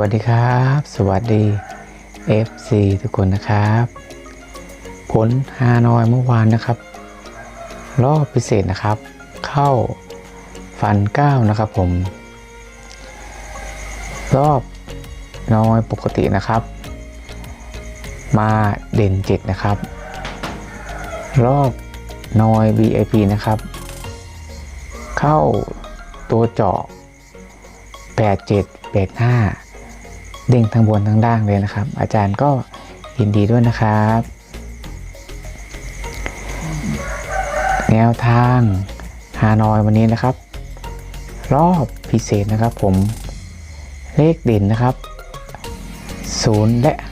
วัสดีครับ สวัสดี FC ทุกคนนะครับ ผลฮานอยเมื่อวานนะครับ รอบพิเศษนะครับ เข้าฟันเก้านะครับผม รอบน้อยปกตินะครับ มาเด่น7นะครับ รอบน้อย VIP นะครับ เข้าตัวเจาะ 87 85 เด้งทั้งบนทั้งล่างเลยนะครับ อาจารย์ก็ยินดีด้วยนะครับ แนวทางฮานอยวันนี้นะครับ รอบพิเศษนะครับผมเลขเด่นนะครับ 0 และ 5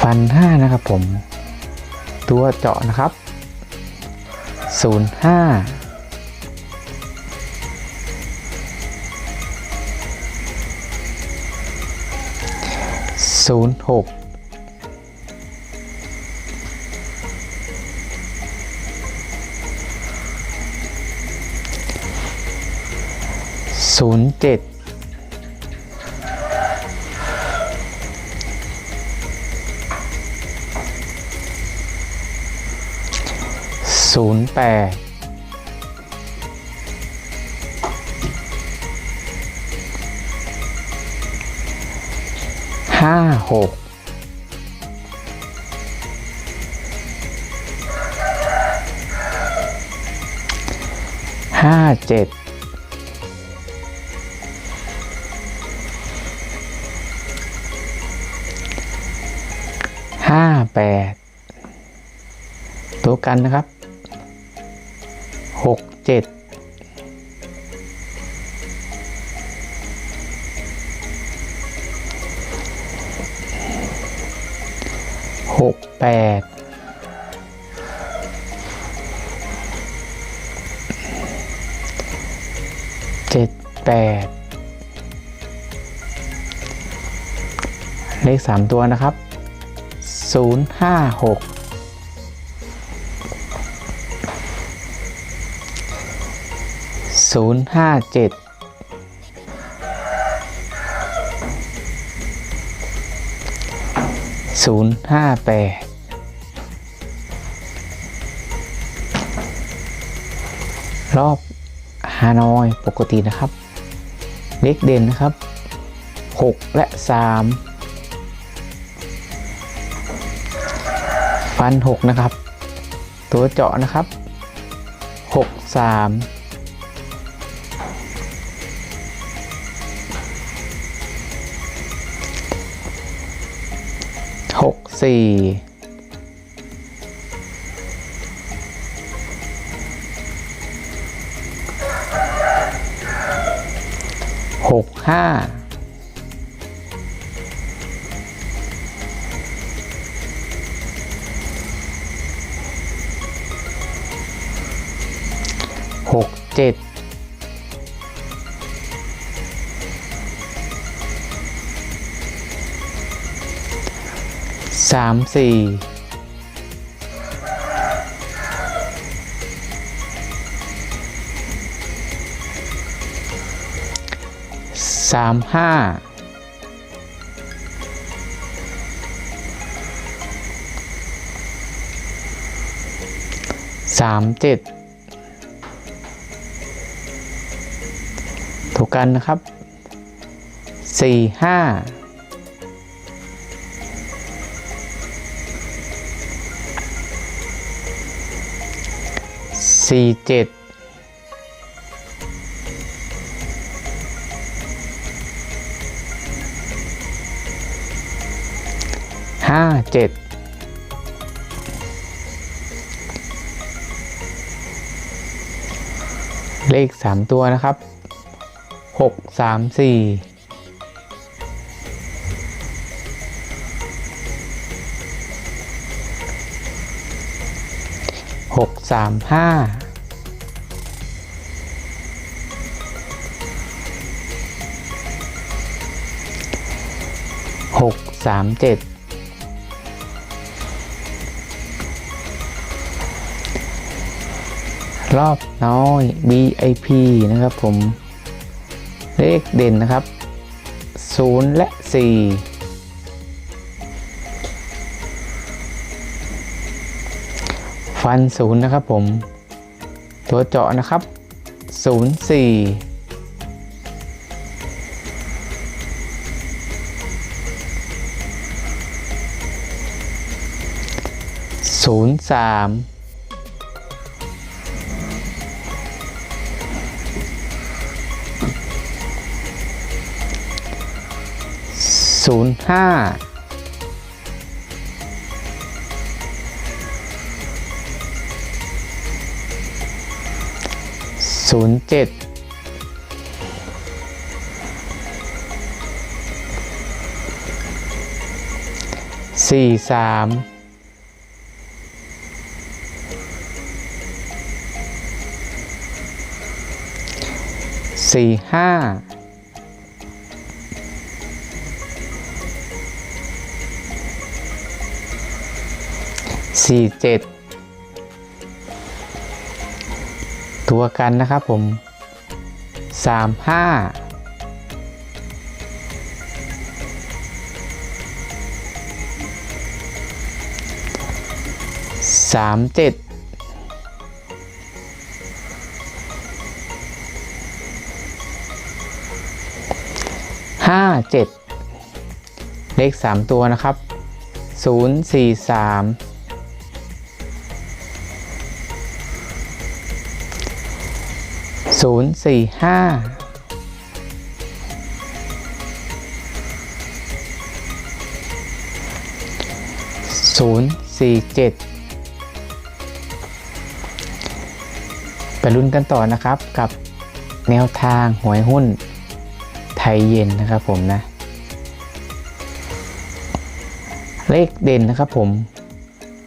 ฟัน 5 นะครับผม ตัวเจาะนะครับ 05 ศูนย์หกศูนย์เจ็ดศูนย์แปด ห้าหกห้าเจ็ดห้าแปดตัวกันนะครับหกเจ็ด หกแปดเจ็ดแปดเลขสามตัวนะครับศูนย์ห้าหกศูนย์ห้าเจ็ด ศูนย์ห้าแปดรอบฮานอยปกตินะครับ เลขเด่นนะครับ 6 และ 3 ฟัน 6 นะครับ ตัวเจาะนะครับ 6 3 6 4หกห้าหกเจ็ด สามสี่สามห้าสามเจ็ดถูกกันนะครับสี่ห้า สี่เจ็ดห้าเจ็ดเลข 3 ตัวนะครับ 6 3 4ห้า สามเจ็ดรรอบน้อย BIP นะครับผม เลขเด่นนะครับ 0 และ 4 ฟัน 0 นะครับผม ตัวเจาะนะครับ 0 4 ศูนย์สามศูนย์ห้าศูนย์เจ็ดสี่สาม สี่ห้าสี่เจ็ดตัวกันนะครับผมสามห้าสามเจ็ด ห้าเจ็ดเลขสามตัวนะครับศูนย์สี่สามศูนย์สี่ห้าศูนย์สี่เจ็ดไปลุ้นกันต่อนะครับกับแนวทางหวยหุ้น ไทยเย็นนะครับผมนะ เลขเด่นนะครับผม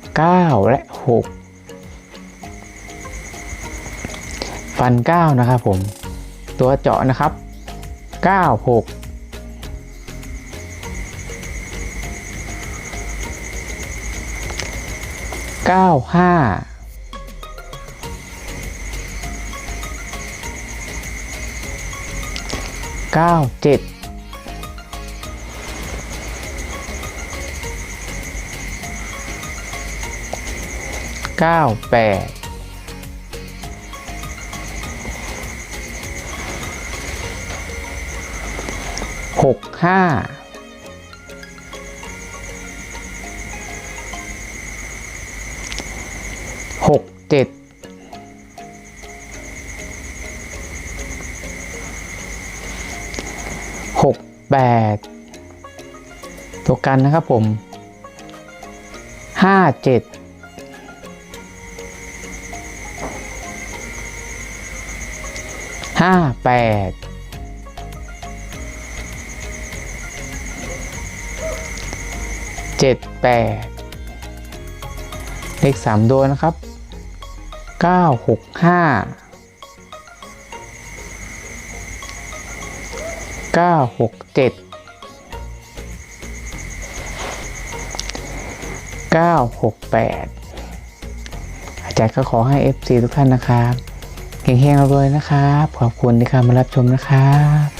9 และ 6 ฟัน 9 นะครับผม ตัวเจาะนะครับ 9 6 9 5 9 7เก้าแปดหกห้าหกเจ็ด หกแปดตัวกันนะครับผมห้าเจ็ดห้าแปดเจ็ดแปดเลขสามตัวนะครับเก้าหกห้า ก้าหกเจ็ดเก้าหกแปดอาจารย์ก็ขอให้ FC ทุกท่านนะครับเฮงๆเราด้วยนะครับ ขอบคุณที่เข้ามารับชมนะครับ